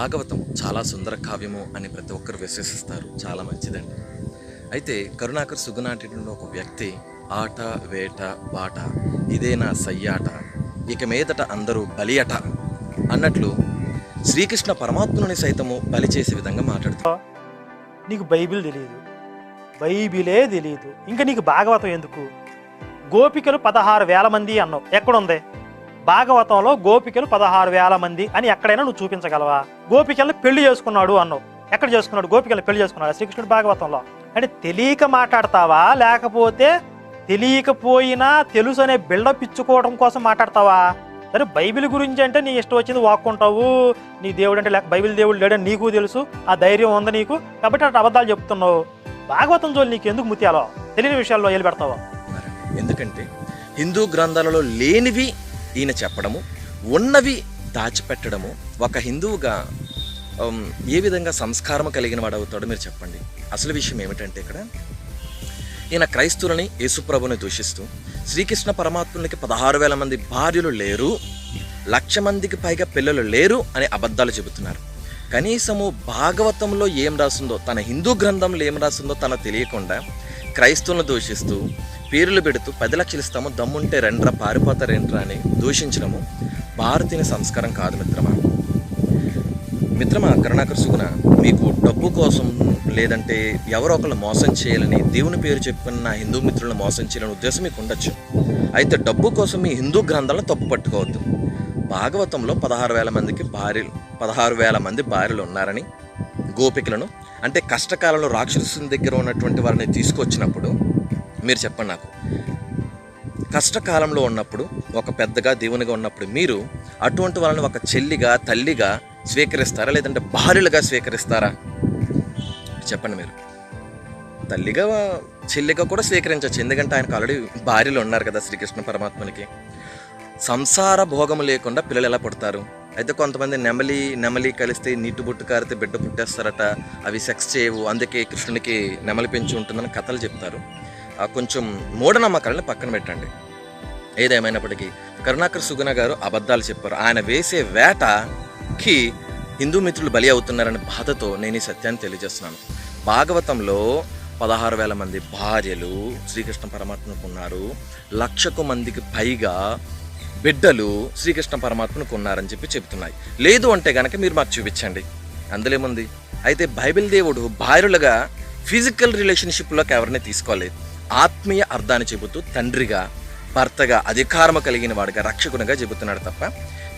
భాగవతం చాలా సుందర కావ్యము అని ప్రతి ఒక్కరు విశ్వసిస్తారు. చాలా మంచిదండి. అయితే కరుణాకర్ సుగునాటిలో ఒక వ్యక్తి ఆట వేట బాట ఇదే నా సయ్యాట ఇక మీదట అందరూ బలియట అన్నట్లు శ్రీకృష్ణ పరమాత్ముని సైతము బలి చేసే విధంగా మాట్లాడుతా నీకు బైబిల్ తెలియదు బైబిలే తెలియదు ఇంకా నీకు భాగవతం ఎందుకు? గోపికలు పదహారు వేల మంది అన్నావు. ఎక్కడుంది? భాగవతంలో గోపికలు పదహారు వేల మంది అని ఎక్కడైనా నువ్వు చూపించగలవా? గోపికలను పెళ్ళి చేసుకున్నాడు అన్నావు. ఎక్కడ చేసుకున్నాడు? గోపికలను పెళ్ళి చేసుకున్నాడు? శ్రీకృష్ణుడు భాగవతంలో. అంటే తెలియక మాట్లాడతావా? లేకపోతే తెలియకపోయినా తెలుసు అనే బిల్డప్ ఇచ్చుకోవడం కోసం మాట్లాడతావా? సరే బైబిల్ గురించి అంటే నీ ఇష్టం వచ్చింది వాక్కుంటావు. నీ దేవుడు అంటే లేక బైబిల్ దేవుడు లేడని నీకు తెలుసు. ఆ ధైర్యం ఉంది నీకు. కాబట్టి అటు అబద్ధాలు చెప్తున్నావు. భాగవతం జోలి నీకు ఎందుకు ముత్యాలో? తెలియని విషయాల్లో ఏలు పెడతావా? ఎందుకంటే హిందూ గ్రంథాలలో లేనివి ఈయన చెప్పడము ఉన్నవి దాచిపెట్టడము ఒక హిందువుగా ఏ విధంగా సంస్కారం కలిగిన వాడు అవుతాడో మీరు చెప్పండి. అసలు విషయం ఏమిటంటే ఇక్కడ ఈయన క్రైస్తువులని యేసుప్రభుని దూషిస్తూ శ్రీకృష్ణ పరమాత్మునికి పదహారు వేల మంది భార్యలు లేరు లక్ష మందికి పైగా పిల్లలు లేరు అనే అబద్ధాలు చెబుతున్నారు. కనీసము భాగవతంలో ఏం రాసిందో తన హిందూ గ్రంథంలో ఏం రాసిందో తన తెలియకుండా క్రైస్తవులను దూషిస్తూ పేర్లు పెడుతూ పది లక్షలు ఇస్తాము దమ్ముంటే రెండ్రా పారిపోతారేంట్రా అని దూషించడము భారతీయ సంస్కారం కాదు మిత్రమా. మిత్రమా కరుణాకర్ సుగుణ మీకు డబ్బు కోసం లేదంటే ఎవరో ఒకళ్ళు మోసం చేయాలని దేవుని పేరు చెప్పుకున్న హిందూ మిత్రులను మోసం చేయాలని ఉద్దేశం మీకు ఉండొచ్చు. అయితే డబ్బు కోసం మీ హిందూ గ్రంథాలను తప్పు పట్టుకోవద్దు. భాగవతంలో పదహారు వేల మందికి భార్యలు పదహారు వేల మంది భార్యలు ఉన్నారని గోపికలను అంటే కష్టకాలంలో రాక్షసుని దగ్గర ఉన్నటువంటి వారిని తీసుకొచ్చినప్పుడు మీరు చెప్పండి నాకు కష్టకాలంలో ఉన్నప్పుడు ఒక పెద్దగా దేవునిగా ఉన్నప్పుడు మీరు అటువంటి వాళ్ళని ఒక చెల్లిగా తల్లిగా స్వీకరిస్తారా? లేదంటే భార్యలుగా స్వీకరిస్తారా? చెప్పండి మీరు. తల్లిగా చెల్లిగా కూడా స్వీకరించవచ్చు. ఎందుకంటే ఆయనకు ఆల్రెడీ భార్యలు ఉన్నారు కదా శ్రీకృష్ణ పరమాత్మనికి. సంసార భోగము లేకుండా పిల్లలు ఎలా పుడతారు? అయితే కొంతమంది నెమలి నెమలి కలిస్తే నీటి బొట్టు కారితే బిడ్డ పుట్టేస్తారట. అవి సెక్స్ చేయవు. అందుకే కృష్ణునికి నెమలి పెంచి ఉంటుందని కథలు చెప్తారు. ఆ కొంచెం మూఢనమ్మకాలను పక్కన పెట్టండి. ఏదేమైనప్పటికీ కరుణాకర్ సుగుణ గారు అబద్ధాలు చెప్పారు. ఆయన వేసే వేటకి హిందూ మిత్రులు బలి అవుతున్నారనే బాధతో నేను ఈ సత్యాన్ని తెలియజేస్తున్నాను. భాగవతంలో పదహారు వేల మంది భార్యలు శ్రీకృష్ణ పరమాత్మకు ఉన్నారు. లక్షకు మందికి పైగా బిడ్డలు శ్రీకృష్ణ పరమాత్మకు ఉన్నారని చెప్పి చెబుతున్నాయి. లేదు అంటే గనక మీరు మాకు చూపించండి. అందులేముంది? అయితే బైబిల్ దేవుడు భార్యలుగా ఫిజికల్ రిలేషన్షిప్లోకి ఎవరిని తీసుకోలేదు. ఆత్మీయ అర్థాన్ని చెబుతూ తండ్రిగా భర్తగా అధికారము కలిగిన వాడిగా రక్షకునిగా చెబుతున్నాడు తప్ప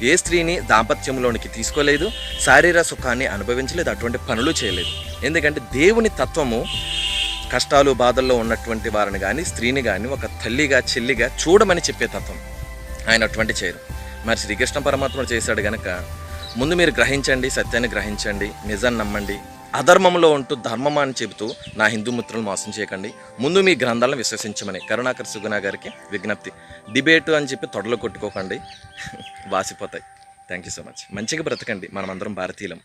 ఏ స్త్రీని దాంపత్యంలోనికి తీసుకోలేదు శారీర సుఖాన్ని అనుభవించలేదు అటువంటి పనులు చేయలేదు. ఎందుకంటే దేవుని తత్వము కష్టాలు బాధల్లో ఉన్నటువంటి వారిని కానీ స్త్రీని కానీ ఒక తల్లిగా చెల్లిగా చూడమని చెప్పే తత్వం. ఆయన అటువంటి చేయరు. మరి శ్రీకృష్ణ పరమాత్మ చేశాడు గనక ముందు మీరు గ్రహించండి సత్యాన్ని గ్రహించండి నిజాన్ని నమ్మండి అధర్మంలో ఉంటూ ధర్మం అని చెబుతూ నా హిందూ మిత్రులు మోసం చేయకండి. ముందు మీ గ్రంథాలను విశ్వసించమని కరుణాకర్ సుగుణ గారికి విజ్ఞప్తి. డిబేటు అని చెప్పి తొడలు కొట్టుకోకండి. వాసిపోతాయి. థ్యాంక్ యూ సో మచ్ మంచిగా బ్రతకండి. మనమందరం భారతీయులం.